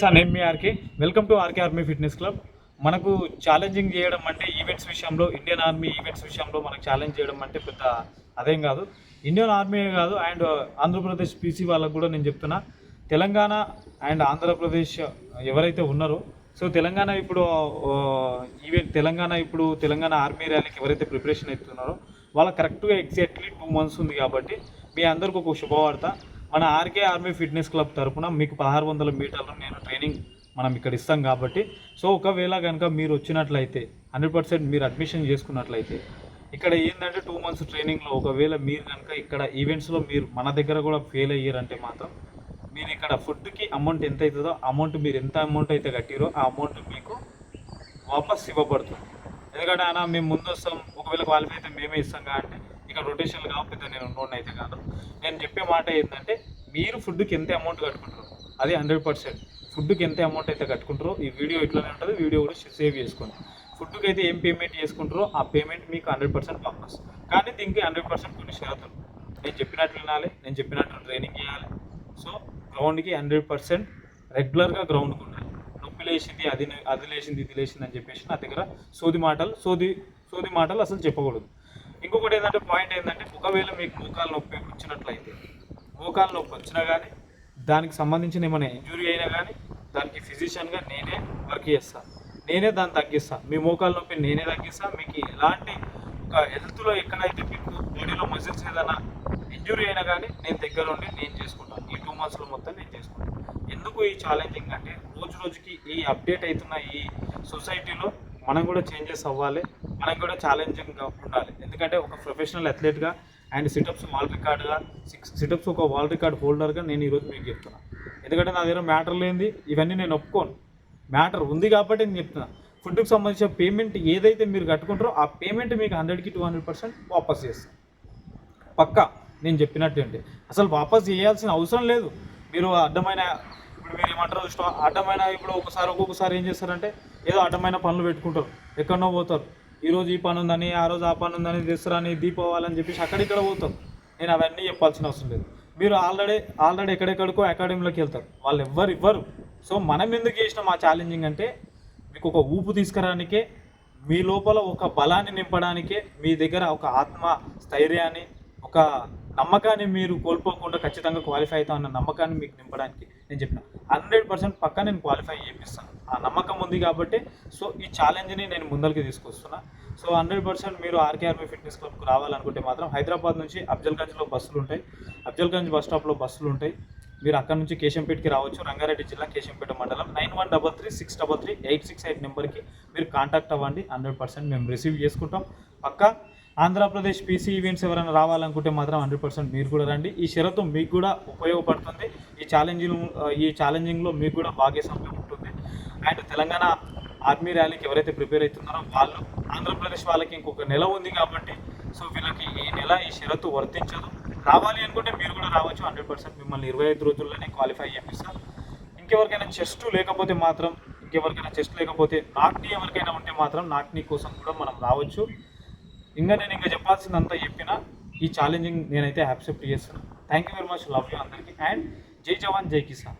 Sir నేను మీ RK. Welcome to RK army fitness club. మనకు challenging చేయడం అంటే ఈవెంట్స్ విషయంలో ఇండియన్ ఆర్మీ ఈవెంట్స్ విషయంలో మనకు ఛాలెంజ్ చేయడం అంటే పెద్ద అదేం కాదు. ఇండియన్ ఆర్మీ కాదు అండ్ ఆంధ్రప్రదేశ్ పీసీ వాళ్ళకు కూడా నేను చెప్తున్నా. తెలంగాణ అండ్ ఆంధ్రప్రదేశ్ ఎవరైతే ఉన్నారో సో తెలంగాణ ఇప్పుడు ఈవెంట్ తెలంగాణ ఇప్పుడు తెలంగాణ ఆర్మీ ర్యాలీకి ఎవరైతే ప్రిపరేషన్ అవుతున్నారో వాళ్ళకి కరెక్ట్గా ఎగ్జాక్ట్లీ టూ మంత్స్ ఉంది కాబట్టి మీ అందరికి ఒక శుభవార్త. మన ఆర్కే ఆర్మీ ఫిట్నెస్ క్లబ్ తరఫున మీకు పదహారు వందల మీటర్లు నేను ట్రైనింగ్ మనం ఇక్కడ ఇస్తాం కాబట్టి. సో ఒకవేళ కనుక మీరు వచ్చినట్లయితే హండ్రెడ్ పర్సెంట్ మీరు అడ్మిషన్ చేసుకున్నట్లయితే ఇక్కడ ఏంటంటే టూ మంత్స్ ట్రైనింగ్లో ఒకవేళ మీరు కనుక ఇక్కడ ఈవెంట్స్లో మీరు మన దగ్గర కూడా ఫెయిల్ అయ్యారంటే మాత్రం మీరు ఇక్కడ ఫుడ్కి అమౌంట్ ఎంత అవుతుందో అమౌంట్ మీరు ఎంత అమౌంట్ అయితే కట్టిరో ఆ అమౌంట్ మీకు వాపస్ ఇవ్వబడుతుంది. ఎందుకంటే అన్న మేము ముందు వస్తాం ఒకవేళ క్వాలిఫై అయితే మేమే ఇస్తాం కానీ ఇక్కడ రొటేషన్లు కాకపోతే నేను ఉన్నోడిని అయితే కాదు. నేను చెప్పే మాట ఏంటంటే మీరు ఫుడ్కి ఎంత అమౌంట్ కట్టుకుంటారు అది హండ్రెడ్ పర్సెంట్ ఫుడ్కి ఎంత అమౌంట్ అయితే కట్టుకుంటారో ఈ వీడియో ఇట్లానే ఉంటుంది వీడియో కూడా సేవ్ చేసుకోండి. ఫుడ్కి అయితే ఏం పేమెంట్ చేసుకుంటారో ఆ పేమెంట్ మీకు హండ్రెడ్ పర్సెంట్ వాపస్ కానీ దీనికి హండ్రెడ్ పర్సెంట్ కొన్ని షరతులు నేను చెప్పినట్లు వినాలి నేను చెప్పినట్లు ట్రైనింగ్ చేయాలి. సో గ్రౌండ్కి హండ్రెడ్ పర్సెంట్ రెగ్యులర్గా గ్రౌండ్కి ఉండాలి. నొప్పి లేచింది అది అది లేచింది ఇది లేచింది అని చెప్పేసి నా దగ్గర సోది మాటలు సోది సోది మాటలు అసలు చెప్పకూడదు. ఇంకొకటి ఏంటంటే పాయింట్ ఏంటంటే ఒకవేళ మీకు మోకాలు నొప్పి వచ్చినట్లయితే మోకాలు నొప్పి వచ్చినా కానీ దానికి సంబంధించిన ఏమైనా ఇంజురీ అయినా కానీ దానికి ఫిజిషియన్గా నేనే వర్క్ చేస్తాను నేనే దాన్ని తగ్గిస్తాను మీ మోకాలు నొప్పి నేనే తగ్గిస్తాను మీకు ఎలాంటి ఒక హెల్త్లో ఎక్కడైతే మీకు బాడీలో మజిల్స్ ఏదైనా ఇంజురీ అయినా కానీ నేను దగ్గర ఉండి నేను చేసుకుంటాను ఈ టూ మంత్స్లో మొత్తం నేను చేసుకుంటాను ఎందుకు ఈ ఛాలెంజింగ్ అంటే రోజు రోజుకి ఈ అప్డేట్ అవుతున్న ఈ సొసైటీలో మనం కూడా చేంజెస్ అవ్వాలి. మనకు కూడా ఛాలెంజింగ్గా ఉండాలి. ఎందుకంటే ఒక ప్రొఫెషనల్ అథ్లెట్గా అండ్ సిటప్స్ వాల్ రికార్డ్గా సిక్స్ సిటప్స్ ఒక వాల్ రికార్డ్ హోల్డర్గా నేను ఈరోజు మీకు చెప్తున్నా. ఎందుకంటే నా దగ్గర మ్యాటర్ లేనిది ఇవన్నీ నేను ఒప్పుకోను. మ్యాటర్ ఉంది కాబట్టి నేను చెప్తున్నా. ఫుడ్కి సంబంధించిన పేమెంట్ ఏదైతే మీరు కట్టుకుంటారో ఆ పేమెంట్ మీకు హండ్రెడ్కి టూ హండ్రెడ్ పర్సెంట్ వాపస్ చేస్తాను పక్కా నేను చెప్పినట్టు అండి అసలు వాపస్ చేయాల్సిన అవసరం లేదు. మీరు అడ్డమైన ఇప్పుడు మీరు ఏమంటారు ఇష్టం అడ్డమైన ఇప్పుడు ఒకసారి ఒక్కొక్కసారి ఏం చేస్తారంటే ఏదో అడ్డమైన పనులు పెట్టుకుంటారు. ఎక్కడనో పోతారు. ఈరోజు ఈ పని ఉందని ఆ రోజు ఆ పని ఉందని దసరాని దీపావళి అని చెప్పేసి అక్కడిక్కడ పోతారు నేను అవన్నీ చెప్పాల్సిన అవసరం లేదు. మీరు ఆల్రెడీ ఆల్రెడీ ఎక్కడెక్కడికో అకాడమీలోకి వెళ్తారు. వాళ్ళు ఎవ్వరు ఇవ్వరు. సో మనం ఎందుకు చేసిన మా ఛాలెంజింగ్ అంటే మీకు ఒక ఊపు తీసుకురానికే మీ లోపల ఒక బలాన్ని నింపడానికే మీ దగ్గర ఒక ఆత్మ స్థైర్యాన్ని ఒక నమ్మకాన్ని మీరు కోల్పోకుండా ఖచ్చితంగా క్వాలిఫై అవుతామన్న నమ్మకాన్ని మీకు నింపడానికి నేను చెప్పిన. హండ్రెడ్ పర్సెంట్ పక్కా నేను క్వాలిఫై చేపిస్తాను. ఆ నమ్మకం ఉంది కాబట్టి సో ఈ ఛాలెంజ్ని నేను ముందరికి తీసుకొస్తున్నా. సో హండ్రెడ్ పర్సెంట్ మీరు ఆర్కేఆర్మీ ఫిట్నెస్ క్లబ్కి రావాలనుకుంటే మాత్రం హైదరాబాద్ నుంచి అఫ్జల్గంజ్లో బస్సులు ఉంటాయి. అఫ్జల్గంజ్ బస్ స్టాప్లో బస్సులు ఉంటాయి. మీరు అక్కడ నుంచి కేశంపేటకి రావచ్చు. రంగారెడ్డి జిల్లా కేశంపేట మండలం nine one double three six double three eight six eight నెంబర్కి మీరు కాంటాక్ట్ అవ్వండి. హండ్రెడ్ పర్సెంట్ మేము రిసీవ్ చేసుకుంటాం. పక్కా ఆంధ్రప్రదేశ్ పీసీ ఈవెంట్స్ ఎవరైనా రావాలనుకుంటే మాత్రం హండ్రెడ్ పర్సెంట్ మీరు కూడా రండి. ఈ షరతు మీకు కూడా ఉపయోగపడుతుంది. ఈ ఛాలెంజింగ్ ఈ ఛాలెంజింగ్లో మీకు కూడా భాగ్యస్వామ్యం ఉంటుంది. అండ్ తెలంగాణ ఆర్మీ ర్యాలీకి ఎవరైతే ప్రిపేర్ అవుతున్నారో వాళ్ళు ఆంధ్రప్రదేశ్ వాళ్ళకి ఇంకొక నెల ఉంది కాబట్టి సో వీళ్ళకి ఈ నెల ఈ షరతు వర్తించదు. రావాలి అనుకుంటే మీరు కూడా రావచ్చు హండ్రెడ్ పర్సెంట్ మిమ్మల్ని ఇరవై ఐదు రోజుల్లోనే క్వాలిఫై చేపిస్తారు. ఇంకెవరికైనా చెస్ట్ లేకపోతే మాత్రం ఇంకెవరికైనా చెస్ట్ లేకపోతే నాక్ని ఎవరికైనా ఉంటే మాత్రం నాక్ని కోసం కూడా మనం రావచ్చు. ఇంకా నేను ఇంకా చెప్పాల్సిందంతా చెప్పిన ఈ ఛాలెంజింగ్ నేనైతే యాక్సెప్ట్ చేస్తున్నాను thank you very much love you అందరికీ. అండ్ జై జవాన్ జై కిసాన్.